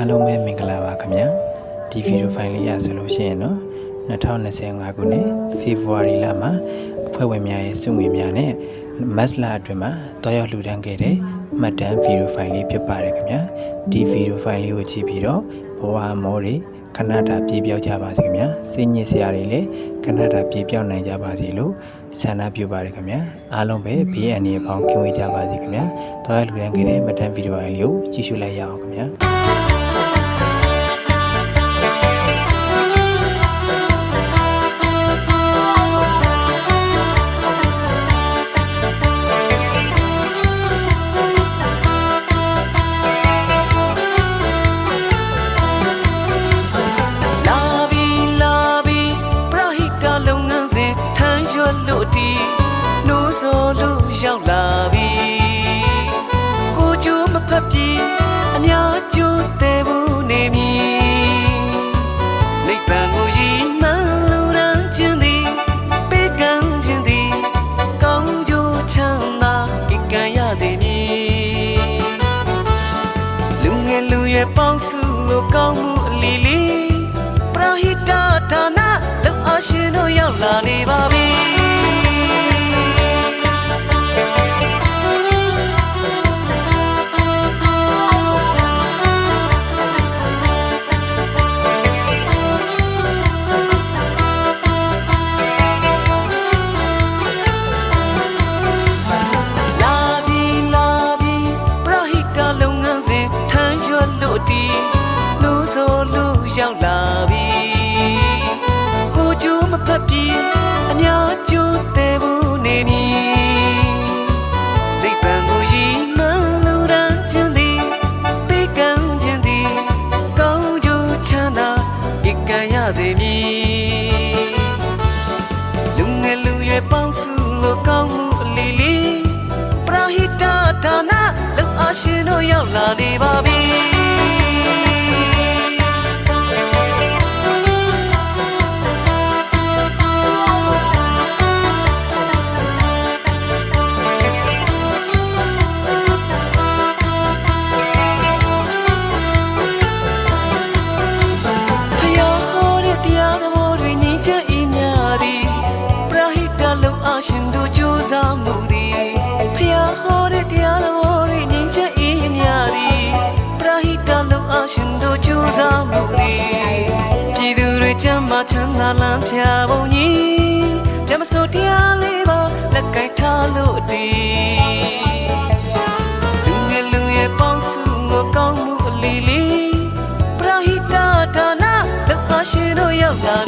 အားလုံးပဲမင်္ဂလာပါခင်ဗျာဒီဗီဒီယိုဖိုင်လေးရဆိုလို့ရှိရင်တော့2025ခုနှစ်ဖေဖော်ဝါရီလမှာအဖွဲ့ဝင်များရဲ့စုငွေများနဲ့မတ်လအတွင်းမှာတွားရောက်လှူဒန်းခဲ့တဲ့မှတ်တမ်းဗီဒီယိုဖိုင်လေးဖြစ်ပါတယ်ခင်ဗျာဒီဗီဒီယိုဖိုင်လေးကိုကြည့်ပြီးတော့ဘဝမောတွေခဏတာပြေပြောက်ကြပါစေခင်ဗျာစိတ်ညစ်စရာတွေလည်းခဏတာပြေပြောက်နိုင်ကြပါစေလို့ဆန္ဒပြုပါတယ်ခင်ဗျာအားလုံးပဲဘေးအန္တရာယ်ပေါင်းကင်းဝေးကြပါစေခင်ဗျာတွားရောက်လှူဒန်းခဲ့တဲ့မှတ်တမ်းဗီဒီယိုဖိုင်လေးကိုကြည့်ရှုလိုက်ရအောင်ခင်ဗျာ လို့တီနှိုးဆော်လို့ရောက်လာပြီကိုကြိုးမဖက်ပြေအများကျိုးတဲ့ဘူးနေမည်နိဗ္ဗာန်ကိုရည်မှန်းလူရန်ခြင်းသည်ပေးကမ်းခြင်းသည်ကောင်းကျိုးချမ်းသာဤကံရစေမည်လူငယ်လူရဲ့ပေါင်းစုလို့ကောင်းမှုအလီလီပရဟိတဒါနလောက်အရှင်တို့ရောက်လာနေပါ တီလို့ဆိုလို့ရောက်လာပြီကိုကြိုးမဖက်ပြေအများကျိုးတဲ့ဘူးနေမည်နိဗ္ဗာန်ကိုရည်မှန်းလူရန်ခြင်းသည်ပေးကမ်းခြင်းသည်ကောင်းကျိုးချမ်းသာဤကံရစေမည်လူငယ်လူရွယ်ပေါင်းစုလို့ကောင်းမှုအလီလီပရဟိတဒါနလောက်အရှင်တို့ရောက်လာနေပါပြီ ရှင်တို့ကြိုးစားမှုသည်ဖယားဟောတဲ့တရားတော်တွေညီချက်ဤများသည်ပရဟိတလောက်အရှင်တို့ကြိုးစားမှုသည်ပြည်သူတွေချမ်းသာချမ်းသာလမ်းပြပုံကြီးဓမ္မစိုးတရားလေးပါလက်ကင်ထားလို့တည်လူငယ်လူရဲ့ပေါင်းစုကိုကောင်းမှုအလီလီပရဟိတဒါနလောက်အရှင်တို့ရောက်လာနေ